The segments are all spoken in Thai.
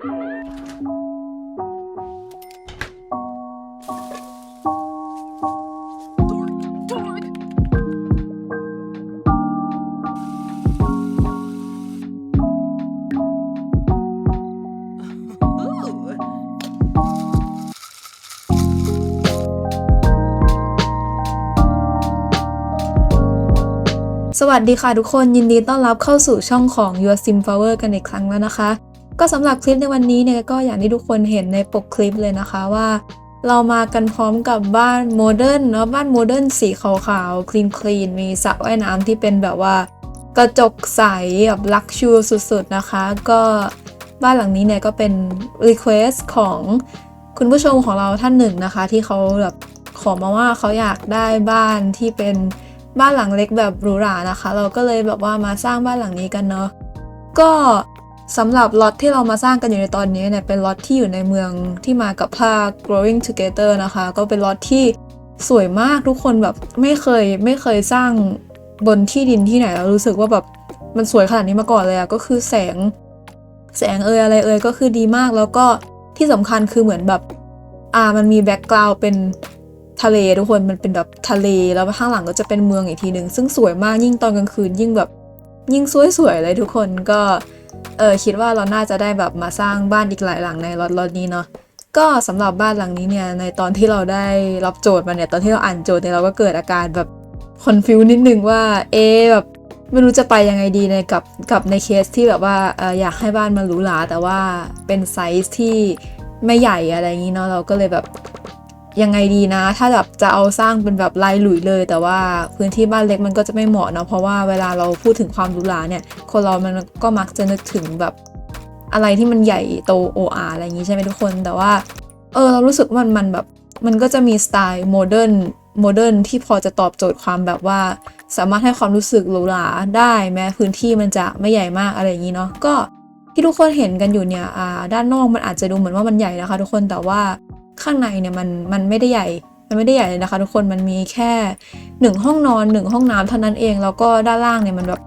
สวัสดีค่ะทุกคนยินดีต้อนรับเข้าสู่ช่องของ Your Sim Flower กันอีกครั้งแล้วนะคะ ก็สำหรับคลิปในวันนี้เนี่ยก็อย่างที่ทุกคนเห็นในปกคลิปเลยนะคะว่า เรามากันพร้อมกับบ้านโมเดิร์นเนาะบ้านโมเดิร์นสีขาวๆคลีนคลีนมีสระว่ายน้ำที่เป็นแบบว่ากระจกใสแบบลักชูสุดๆนะคะ ก็บ้านหลังนี้เนี่ยก็เป็น Request ของคุณผู้ชมของเราท่านหนึ่งนะคะ ที่เขาแบบขอมาว่าเขาอยากได้บ้านที่เป็นบ้านหลังเล็กแบบหรูหรานะคะ เราก็เลยแบบว่ามาสร้างบ้านหลังนี้กันเนาะก็ สำหรับล็อตที่เรามาสร้างกันอยู่ในตอนนี้เนี่ยเป็นล็อตที่อยู่ในเมืองที่มากับภาค growing together นะคะ ก็เป็นล็อตที่สวยมากทุกคนแบบไม่เคยไม่เคยสร้างบนที่ดินที่ไหนแล้วรู้สึกว่าแบบมันสวยขนาดนี้มาก่อนเลยอะก็คือแสงแสงเอยอะไรเอยก็คือดีมากแล้วก็ที่สำคัญคือเหมือนแบบอ่ามันมีแบ็กกราวด์เป็นทะเลทุกคนมันเป็นแบบทะเลแล้วข้างหลังก็จะเป็นเมืองอีกทีหนึ่งซึ่งสวยมากยิ่งตอนกลางคืนยิ่งแบบยิ่งสวยๆเลยทุกคนก็ เออคิดว่าเราน่าจะได้แบบมาสร้างบ้านอีกหลายหลังในล็อตล็อตนี้เนาะก็สำหรับบ้านหลังนี้เนี่ยในตอนที่เราได้รับโจทย์มาเนี่ยตอนที่เราอ่านโจทย์เนี่ยเราก็เกิดอาการแบบคอนฟิวนิดนึงว่าเอแบบไม่รู้จะไปยังไงดีในกับกับในเคสที่แบบว่าอออยากให้บ้านมันหรูหราแต่ว่าเป็นไซส์ที่ไม่ใหญ่อะไรอย่างนี้เนาะเราก็เลยแบบ ยังไงดีนะ ถ้าแบบจะเอาสร้างเป็นแบบลายหลุยเลย แต่ว่าพื้นที่บ้านเล็กมันก็จะไม่เหมาะเนาะเพราะว่าเวลาเราพูดถึงความหรูหราเนี่ย คนเรามันก็มักจะนึกถึงแบบอะไรที่มันใหญ่โตโออาอะไรอย่างนี้ใช่ไหมทุกคน แต่ว่าเออเรารู้สึกมันมันแบบมันก็จะมีสไตล์โมเดิร์นโมเดิร์นที่พอจะตอบโจทย์ความแบบว่า สามารถให้ความรู้สึกหรูหราได้แม้พื้นที่มันจะไม่ใหญ่มากอะไรอย่างนี้เนาะก็ที่ทุกคนเห็นกันอยู่เนี่ยอ่าด้านนอกมันอาจจะดูเหมือนว่ามันใหญ่นะคะ ทุกคนแต่ว่า ข้างในเนี่ยมันมันไม่ได้ใหญ่ มันไม่ได้ใหญ่เลยนะคะ ทุกคนมันมีแค่หนึ่งห้องนอนหนึ่งห้องน้ำเท่านั้นเอง แล้วก็ด้านล่างเนี่ยมันแบบ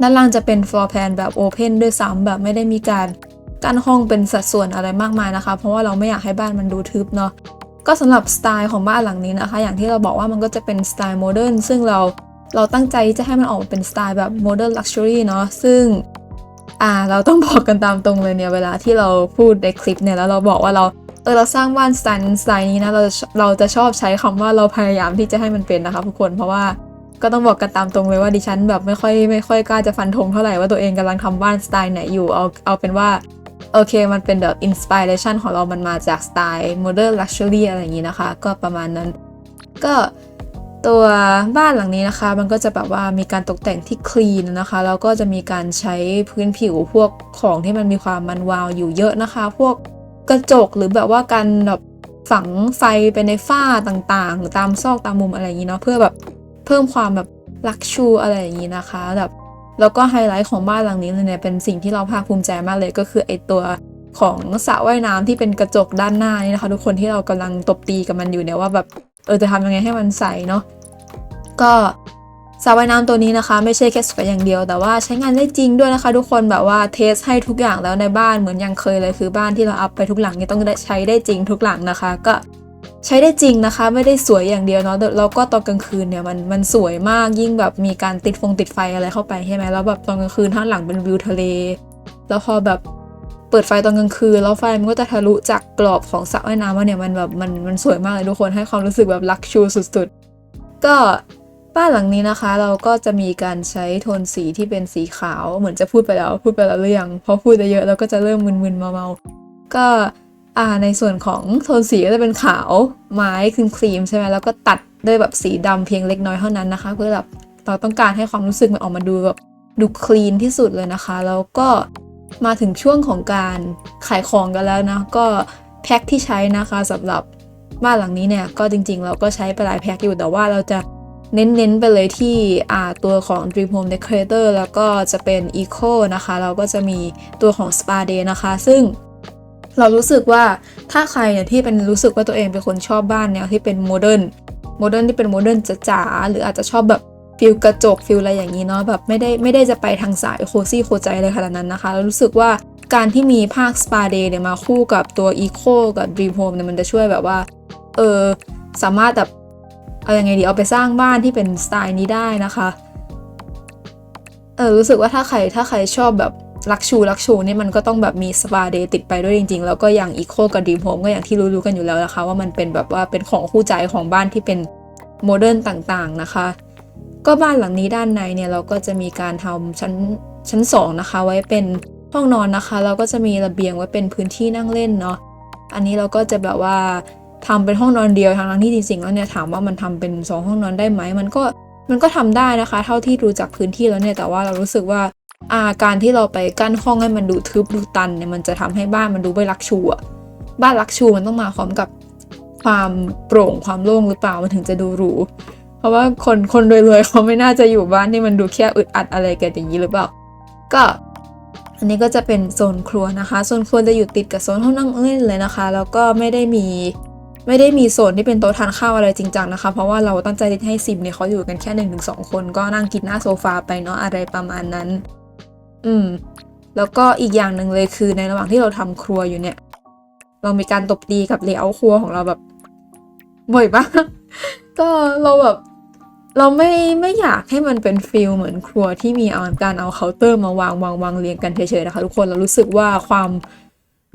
ด้านล่างจะเป็น floor plan แบบ open ด้วยซ้ำแบบไม่ได้มีการกั้นห้องเป็นสัดส่วนอะไรมากมายนะคะ เพราะว่าเราไม่อยากให้บ้านมันดูทึบเนาะก็สำหรับสไตล์ของบ้านหลังนี้นะคะ อย่างที่เราบอกว่ามันก็จะเป็นสไตล์โมเดิร์นซึ่งเราเราตั้งใจจะให้มันออกมาเป็นสไตล์แบบโมเดิร์นลักชัวรี่เนาะซึ่งอ่าเราต้องบอกกันตามตรงเลยเนี่ย เวลาที่เราพูดในคลิปเนี่ยแล้วเราบอกว่าเรา เออเราสร้างบ้านสไตล์นั้นสไตล์นี้นะเราจะเราจะชอบใช้คำว่าเราพยายามที่จะให้มันเป็นนะคะทุกคนเพราะว่าก็ต้องบอกกันตามตรงเลยว่าดิฉันแบบไม่ค่อยไม่ค่อยกล้าจะฟันธงเท่าไหร่ว่าตัวเองกำลังทำบ้านสไตล์ไหนอยู่เอาเอาเป็นว่าโอเคมันเป็นแบบอินสปิเรชันของเรามันมาจากสไตล์โมเดิร์นลักชัวรี่อะไรอย่างนี้นะคะ ก็ประมาณนั้น ก็ตัวบ้านหลังนี้นะคะ มันก็จะแบบว่ามีการตกแต่งที่คลีนนะคะ แล้วก็จะมีการใช้พื้นผิวพวกของที่มันมีความมันวาวอยู่เยอะนะคะ พวก กระจกหรือแบบว่าการแบบฝังไฟไปในฝ้าต่างๆตามซอกตามมุมอะไรอย่างนี้เนาะเพื่อแบบเพิ่มความแบบลักชูอะไรอย่างนี้นะคะแบบแล้วก็ไฮไลท์ของบ้านหลังนี้เลยเนี่ยเป็นสิ่งที่เราภาคภูมิใจมากเลยก็คือไอตัวของสระว่ายน้ำที่เป็นกระจกด้านหน้านี่นะคะ ทุกคนที่เรากำลังตบตีกับมันอยู่เนี่ยว่าแบบเออจะทำยังไงให้มันใสเนาะก็ สระว่ายน้ำตัวนี้นะคะ ไม่ใช่แค่สวยอย่างเดียว แต่ว่าใช้งานได้จริงด้วยนะคะ ทุกคนแบบว่าเทสให้ทุกอย่างแล้วในบ้านเหมือนยังเคยเลยคือบ้านที่เราอัพไปทุกหลังนี่ต้องได้ใช้ได้จริงทุกหลังนะคะ ก็ใช้ได้จริงนะคะ ไม่ได้สวยอย่างเดียวเนาะแล้วก็ตอนกลางคืนเนี่ยมันมันสวยมากยิ่งแบบมีการติดฟงติดไฟอะไรเข้าไปใช่ไหมแล้วแบบตอนกลางคืนข้างหลังเป็นวิวทะเล แล้วพอแบบเปิดไฟตอนกลางคืนแล้วไฟมันก็จะทะลุจากกรอบของสระว่ายน้ำมาเนี่ยมันแบบมันมันสวยมากเลยทุกคนให้ความรู้สึกแบบลักชูสุด ๆ ก็ บ้านหลังนี้นะคะเราก็จะมีการใช้โทนสีที่เป็นสีขาว เหมือนจะพูดไปแล้ว พูดไปแล้วหรือยังเพราะพูดเยอะเราก็จะเริ่มมึนๆเมาๆก็อ่าในส่วนของโทนสีก็จะเป็นขาวไม้ครีมครีมใช่ไหมแล้วก็ตัดด้วยแบบสีดำเพียงเล็กน้อยเท่านั้นนะคะ เพื่อแบบเราต้องการให้ความรู้สึกมันออกมาดูแบบดูคลีนที่สุดเลยนะคะ แล้วก็มาถึงช่วงของการขายของกันแล้วนะก็แพ็คที่ใช้นะคะสำหรับบ้านหลังนี้เนี่ยก็จริงๆ เราก็ใช้ไปหลายแพ็คอยู่แต่ว่าเราจะ เน้นๆไปเลยที่ตัวของ Dream Home Decorator แล้วก็จะเป็น Eco นะคะแล้วก็จะมีตัวของ Spa Day นะคะ ซึ่งเรารู้สึกว่าถ้าใครเนี่ยที่เป็นรู้สึกว่าตัวเองเป็นคนชอบบ้านแนวที่เป็นโมเดิร์นโมเดิร์นที่เป็นโมเดิร์นจ๋าๆหรืออาจจะชอบแบบฟิลกระจกฟิลอะไรอย่างนี้เนาะแบบไม่ได้ไม่ได้จะไปทางสายโคซี่โคใจเลยขนาดนั้นนะคะแล้วรู้สึกว่าการที่มีภาค Spa Day เนี่ยมาคู่กับตัว Eco กับ Dream Home เนี่ยมันจะช่วยแบบว่าเออสามารถแบบ เอาอยังไงดีเอาไปสร้างบ้านที่เป็นสไตล์นี้ได้นะคะเออรู้สึกว่าถ้าใครถ้าใครชอบแบบลักชูลักชูนี่มันก็ต้องแบบมีสปาเดย์ติดไปด้วยจริง ๆ แล้วก็อย่างอีโคกับดีมโฮมก็อย่างที่รู้ๆกันอยู่แล้วนะคะ ว่ามันเป็นแบบว่าเป็นของคู่ใจของบ้านที่เป็นโมเดิร์นต่างๆนะคะ ก็บ้านหลังนี้ด้านในเนี่ยเราก็จะมีการทำชั้นชั้นสองนะคะ ไว้เป็นห้องนอนนะคะ เราก็จะมีระเบียงไว้เป็นพื้นที่นั่งเล่นเนาะอันนี้เราก็จะแบบว่า ทำเป็นห้องนอนเดียวทางที่จริงๆแล้วเนี่ยถามว่ามันทำเป็นสองห้องนอนได้ไหมมันก็มันก็ทำได้นะคะ เท่าที่รู้จักพื้นที่แล้วเนี่ยแต่ว่าเรารู้สึกว่าอาการที่เราไปกั้นห้องให้มันดูทึบดูตันเนี่ยมันจะทำให้บ้านมันดูไม่รักชูอะบ้านรักชูมันต้องมาพร้อมกับความโปร่งความโล่งหรือเปล่ามันถึงจะดูหรูเพราะว่าคนคนรวยๆเขาไม่น่าจะอยู่บ้านที่มันดูแค่อึดอัดอะไรกันอย่างนี้หรือเปล่า ก็อันนี้ก็จะเป็นโซนครัวนะคะ โซนครัวจะอยู่ติดกับโซนห้องนั่งเล่นเลยนะคะ แล้วก็ไม่ได้มี ไม่ได้มีโซนที่เป็นโต๊ะทานข้าวอะไรจริงจังนะคะ เพราะว่าเราตั้งใจให้ซิมเนี่ยเขาอยู่กันแค่หนึ่งถึงสองคนก็นั่งกินหน้าโซฟาไปเนาะอะไรประมาณนั้น อืม แล้วก็อีกอย่างหนึ่งเลยคือในระหว่างที่เราทำครัวอยู่เนี่ย เรามีการตบตีกับเลเยอร์ครัวของเราแบบ บ่อยมากก็เราแบบเราไม่ไม่อยากให้มันเป็นฟิลเหมือนครัวที่มีเอาการเอาเคาน์เตอร์มาวางวางวางเรียงกันเฉยๆนะคะทุกคนเรารู้สึกว่าความ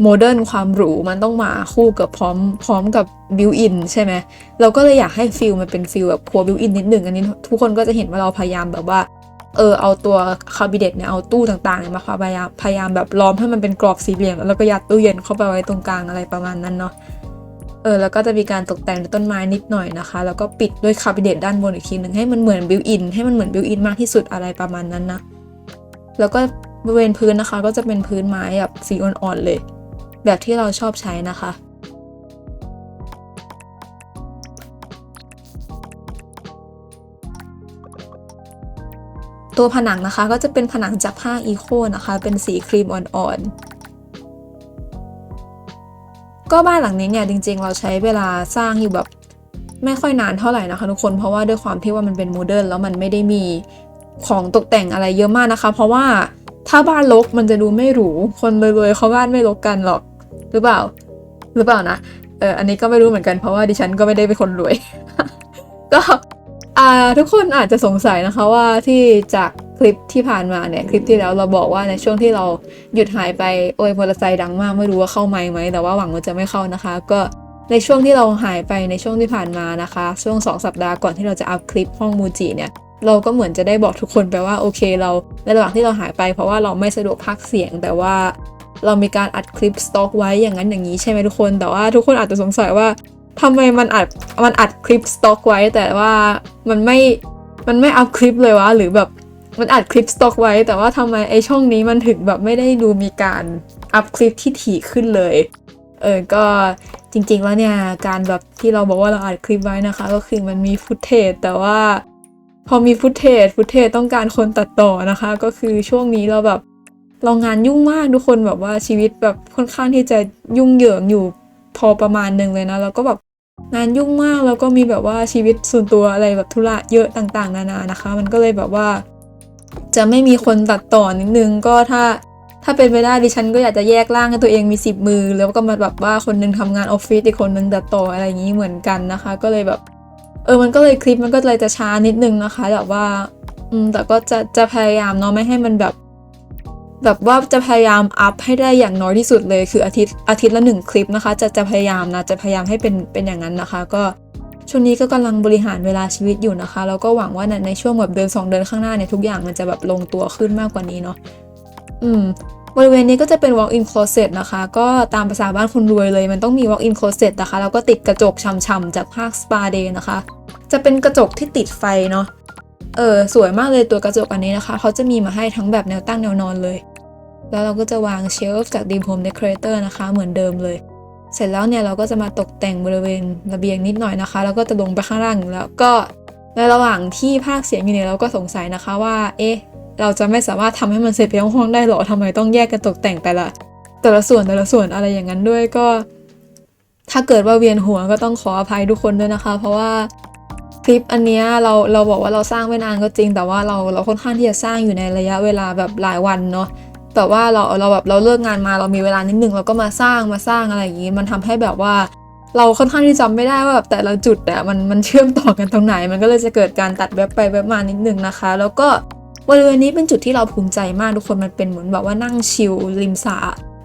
โมเดิร์นความหรูมันต้องมาคู่กับพร้อมพร้อมกับบิวอินใช่ไหมเราก็เลยอยากให้ฟิลมันเป็นฟิลแบบครัวบิวอินนิดหนึ่งอันนี้ทุกคนก็จะเห็นว่าเราพยายามแบบว่าเออเอาตัวคาบิเนตเนี่ยเอาตู้ต่างๆมาพยายามพยายามแบบล้อมให้มันเป็นกรอบสี่เหลี่ยมแล้วก็ยัดตู้เย็นเข้าไปไว้ตรงกลางอะไรประมาณนั้นเนาะเออแล้วก็จะมีการตกแต่งด้วยต้นไม้นิดหน่อยนะคะ แล้วก็ปิดด้วยคาบิเนตด้านบนอีกทีหนึ่งให้มันเหมือนบิวอินให้มันเหมือนบิวอินมากที่สุดอะไรประมาณนั้นนะแล้วก็บริเวณพื้นนะคะ ก็จะเป็นพื้นไม้แบบสีอ่อนๆเลย แบบที่เราชอบใช้นะคะ ตัวผนังนะคะก็จะเป็นผนังจากผ้าอีโคนะคะ เป็นสีครีมอ่อนๆ ก็บ้านหลังนี้เนี่ยจริงๆ เราใช้เวลาสร้างอยู่แบบไม่ค่อยนานเท่าไหร่นะคะทุกคนเพราะว่าด้วยความที่ว่ามันเป็นโมเดิร์นแล้วมันไม่ได้มีของตกแต่งอะไรเยอะมากนะคะ เพราะว่าถ้าบ้านรกมันจะดูไม่หรู คนรวยๆเขาบ้านไม่รกกันหรอก หรือเปล่า หรือเปล่านะ เอออันนี้ก็ไม่รู้เหมือนกันเพราะว่าดิฉันก็ไม่ได้เป็นคนรวย ก็อ่าทุกคนอาจจะสงสัยนะคะว่าที่จากคลิปที่ผ่านมาเนี่ยคลิปที่แล้วเราบอกว่าในช่วงที่เราหยุดหายไปโอ้ยมอเตอร์ไซค์ดังมากไม่รู้ว่าเข้าไหมไหมแต่ว่าหวังว่าจะไม่เข้านะคะ ก็ในช่วงที่เราหายไปในช่วงที่ผ่านมานะคะ ช่วง 2 สัปดาห์ก่อนที่เราจะอัพคลิปห้องมูจิเนี่ยเราก็เหมือนจะได้บอกทุกคนไปว่าโอเคเราในระหว่างที่เราหายไปเพราะว่าเราไม่สะดวกพักเสียงแต่ว่า เรามีการอัดคลิปสต็อกไว้อย่างนั้นอย่างนี้ใช่ไหมทุกคน แต่ว่าทุกคนอาจจะสงสัยว่าทำไมมันอัดมันอัดคลิปสต็อกไว้ แต่ว่ามันไม่มันไม่อัพคลิปเลยวะหรือแบบมันอัดคลิปสต็อกไว้ แต่ว่าทำไมไอช่องนี้มันถึงแบบไม่ได้ดูมีการอัพคลิปที่ถี่ขึ้นเลยเออก็จริงๆแล้วเนี่ยการแบบที่เราบอกว่าเราอัดคลิปไว้นะคะ ก็คือมันมีฟุตเทจแต่ว่าพอมีฟุตเทจฟุตเทจต้องการคนตัดต่อนะคะ ก็คือช่วงนี้เราแบบ เรางานยุ่งมากทุกคนแบบว่าชีวิตแบบค่อนข้างที่จะยุ่งเหยิงอยู่พอประมาณหนึ่งเลยนะแล้วก็แบบงานยุ่งมากแล้วก็มีแบบว่าชีวิตส่วนตัวอะไรแบบธุระเยอะต่างๆ นานานะคะ มันก็เลยแบบว่า จะไม่มีคนตัดต่อนิดนึงก็ถ้าถ้าเป็นไปได้ดิฉันก็อยากจะแยกร่างให้ตัวเองมีสิบมือ แล้วก็มาแบบว่าคนหนึงทำงานออฟฟิศอีกคนหนึงตัดต่ออะไรอย่างนี้เหมือนกันนะคะ ก็เลยแบบเออมันก็เลยคลิปมันก็เลยจะช้านิดนึงนะคะแบบว่าอืมแต่ก็จะจะพยายามเนาะไม่ให้มันแบบ แบบว่าจะพยายามอัพให้ได้อย่างน้อยที่สุดเลย คืออาทิตย์อาทิตย์ละหนึ่งคลิปนะคะ จะจะพยายามนะจะพยายามให้เป็นเป็นอย่างนั้นนะคะ ก็ช่วงนี้ก็กำลังบริหารเวลาชีวิตอยู่นะคะแล้วก็หวังว่าในในช่วงแบบเดือนสองเดือนข้างหน้าเนี่ยทุกอย่างมันจะแบบลงตัวขึ้นมากกว่านี้เนาะอืมบริเวณนี้ก็จะเป็น walk-in closet นะคะ ก็ตามภาษาบ้านคนรวยเลย มันต้องมี walk-in closet นะคะ แล้วก็ติดกระจกช่ำๆจากภาค spa day นะคะ จะเป็นกระจกที่ติดไฟเนาะ เออสวยมากเลยตัวกระจกอันนี้นะคะ เขาจะมีมาให้ทั้งแบบแนวตั้งแนวนอนเลย แล้วเราก็จะวางเชลฟ์จาก Dream Home Decorator นะคะเหมือนเดิมเลย เสร็จแล้วเนี่ยเราก็จะมาตกแต่งบริเวณระเบียงนิดหน่อยนะคะ แล้วก็จะลงไปข้างล่างแล้วก็ในระหว่างที่ภาคเสียงอยู่เนี่ยเราก็สงสัยนะคะว่า เอ๊ะ เราจะไม่สามารถทำให้มันเสร็จเป็นห้องได้หรอทำไมต้องแยกกันตกแต่งแต่ละ แต่ละส่วนแต่ละส่วนอะไรอย่างนั้นด้วยก็ ถ้าเกิดว่าเวียนหัวก็ต้องขออภัยทุกคนด้วยนะคะ เพราะว่า คลิปอันเนี้ยเราเราบอกว่าเราสร้างไม่นานก็จริง แต่ว่าเราเราค่อนข้างที่จะสร้างอยู่ในระยะเวลาแบบหลายวันเนาะแบบว่าเราเราแบบเราเลิกงานมาเรามีเวลานิดนึงเราก็มาสร้างมาสร้างอะไรอย่างนี้ มันทำให้แบบว่า เราค่อนข้างที่จำไม่ได้ว่าแบบแต่ละจุดอะมันมันเชื่อมต่อกันตรงไหน มันก็เลยจะเกิดการตัดแวบไปแวบมานิดนึงนะคะ แล้วก็บริเวณนี้เป็นจุดที่เราภูมิใจมากทุกคนมันเป็นเหมือนแบบว่านั่งชิลริมสระ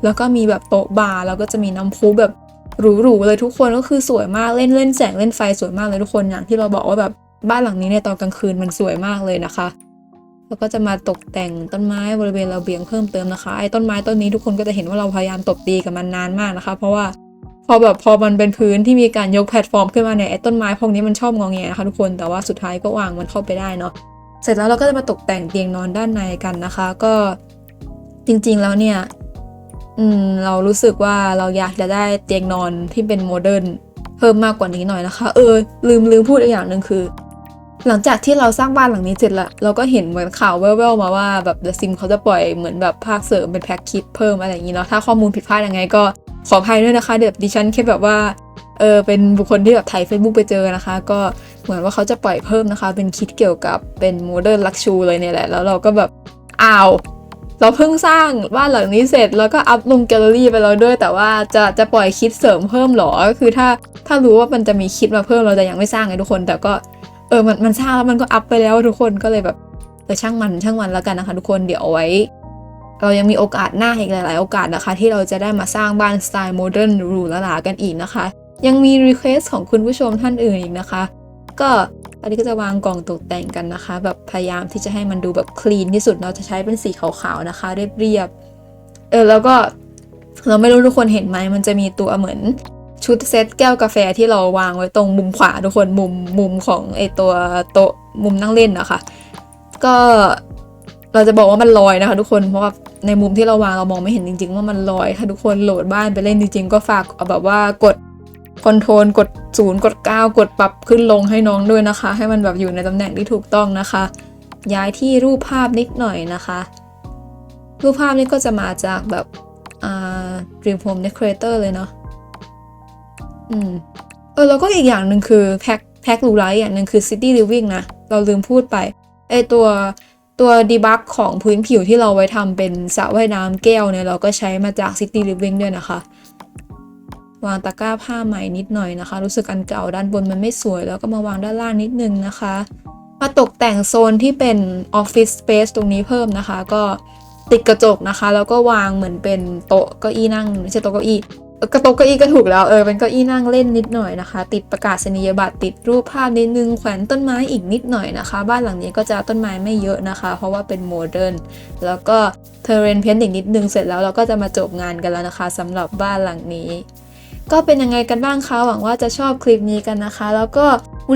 แล้วก็มีแบบโต๊ะบาร์แล้วก็จะมีน้ำพุแบบ หรูๆเลยทุกคนก็คือสวยมากเล่นเล่นแสงเล่นไฟสวยมากเลยทุกคนอย่างที่เราบอกว่าแบบบ้านหลังนี้ในยตอนกลางคืนมันสวยมากเลยนะคะ แล้วก็จะมาตกแต่งต้นไม้บริเวณระเบียงเพิ่มเติมนะคะไอ้ต้นไม้ต้นนี้ทุกคนก็จะเห็นว่าเราพยายามตบตีกับมันนานมากนะคะ เพราะว่าพอแบบพอมันเป็นพื้นที่มีการยกแพลตฟอร์มขึ้นมาเนี่ยไอ้ต้นไม้พวกนี้มันชอบงองแงนะคะทุกคนแต่ว่าสุดท้ายก็วางมันเข้าไปได้เนาะเสร็จแล้วเราก็จะมาตกแต่งเตียงนอนด้านในกันนะคะ ก็จริงๆแล้วเนี่ย อืมเรารู้สึกว่าเราอยากจะได้เตียงนอนที่เป็นโมเดิร์นเพิ่มมากกว่านี้หน่อยนะคะ เออ ลืมลืมพูดอีกอย่างหนึ่งคือ หลังจากที่เราสร้างบ้านหลังนี้เสร็จละเราก็เห็นเหมือนข่าวแว่วๆมาว่าแบบ The Sim เขาจะปล่อยเหมือนแบบภาคเสริมเป็นแพ็กคิดเพิ่มอะไรอย่างนี้เนาะถ้าข้อมูลผิดพลาดยังไงก็ขออภัยด้วยนะคะเดี๋ยวดิฉันแค่แบบว่าเออเป็นบุคคลที่แบบถ่าย Facebook ไปเจอนะคะ ก็เหมือนว่าเขาจะปล่อยเพิ่มนะคะ เป็นคิดเกี่ยวกับเป็นโมเดิร์นลักชูเลยเนี่ยแหละ แล้วเราก็แบบอ้าว เราเพิ่งสร้างบ้านหลังนี้เสร็จแล้วก็อัพลงแกลเลอรี่ไปแล้วด้วย แต่ว่าจะจะปล่อยคิดเสริมเพิ่มหรอก็คือถ้าถ้ารู้ว่ามันจะมีคิดมาเพิ่มเราจะยังไม่สร้างไงทุกคน แต่ก็เออมันมันสร้างแล้วมันก็อัพไปแล้วทุกคนก็เลยแบบเออช่างมันช่างมันแล้วกันนะคะทุกคนเดี๋ยวเอาไว้ เรายังมีโอกาสหน้าอีกหลาย ๆ โอกาสนะคะ ที่เราจะได้มาสร้างบ้านสไตล์โมเดิร์นหรูหรากันอีกนะคะ ยังมีรีเควสของคุณผู้ชมท่านอื่นอีกนะคะ ก็ อันนี้ก็จะวางกล่องตกแต่งกันนะคะ แบบพยายามที่จะให้มันดูแบบคลีนที่สุดเราจะใช้เป็นสีขาวๆนะคะ เรียบๆเออแล้วก็เราไม่รู้ทุกคนเห็นไหมมันจะมีตัวเหมือนชุดเซตแก้วกาแฟที่เราวางไว้ตรงมุมขวาทุกคนมุมมุมของไอตัวโต๊ะมุมนั่งเล่นนะคะ ก็เราจะบอกว่ามันลอยนะคะ ทุกคนเพราะว่าในมุมที่เราวางเรามองไม่เห็นจริง ๆ ว่ามันลอยถ้าทุกคนโหลดบ้านไปเล่นจริง ๆ ก็ฝากเอาแบบว่ากด คอนโทรลกดศูนย์กด 9 กดปรับขึ้นลงให้น้องด้วยนะคะ ให้มันแบบอยู่ในตำแหน่งที่ถูกต้องนะคะ ย้ายที่รูปภาพนิดหน่อยนะคะ รูปภาพนี้ก็จะมาจากแบบอ่า Dream Home Decorator เลยเนาะอืมเออแล้วก็อีกอย่างหนึ่งคือแพ็คแพ็ครูไรอย่างหนึ่งคือ City Living นะ เราลืมพูดไปไอตัวตัวดีบักของพื้นผิวที่เราไว้ทำเป็นสระว่ายน้ำแก้วเนี่ย เราก็ใช้มาจาก City Living ด้วยนะคะ วางตะกร้าผ้าใหม่นิดหน่อยนะคะ รู้สึกอันเก่าด้านบนมันไม่สวย แล้วก็มาวางด้านล่างนิดนึงนะคะ มาตกแต่งโซนที่เป็นออฟฟิศสเปซตรงนี้เพิ่มนะคะ ก็ติดกระจกนะคะ แล้วก็วางเหมือนเป็นโต๊ะเก้าอี้นั่งไม่ใช่โต๊ะเก้าอี้กระโต๊ะเก้าอี้ก็ถูกแล้วเออเป็นเก้าอี้นั่งเล่นนิดหน่อยนะคะ ติดประกาศนียบัตรติดรูปภาพนิดนึงแขวนต้นไม้อีกนิดหน่อยนะคะ บ้านหลังนี้ก็จะต้นไม้ไม่เยอะนะคะ เพราะว่าเป็นโมเดิร์นแล้วก็เทเรนเพนต์อีกนิดนึงเสร็จแล้วเราก็จะมาจบงานกันแล้วนะคะสำหรับบ้านหลังนี้ ก็เป็นยังไงกันบ้างคะ หวังว่าจะชอบคลิปนี้กันนะคะ แล้วก็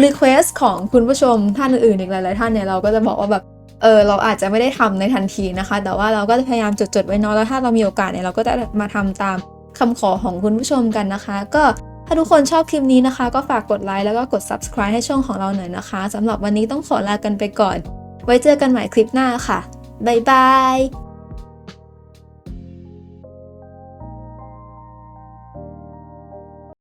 รีเควสของคุณผู้ชมท่านอื่นอีกหลายๆท่านเนี่ยเราก็จะบอกว่าแบบเออเราอาจจะไม่ได้ทำในทันทีนะคะ แต่ว่าเราก็จะพยายามจดๆไว้เนอะแล้วถ้าเรามีโอกาสเนี่ยเราก็จะมาทำตามคำขอของคุณผู้ชมกันนะคะ ก็ถ้าทุกคนชอบคลิปนี้นะคะ ก็ฝากกดไลค์แล้วก็กด subscribe ให้ช่องของเราหน่อยนะคะ สำหรับวันนี้ต้องขอลากันไปก่อน ไว้เจอกันใหม่คลิปหน้าค่ะ บ๊ายบาย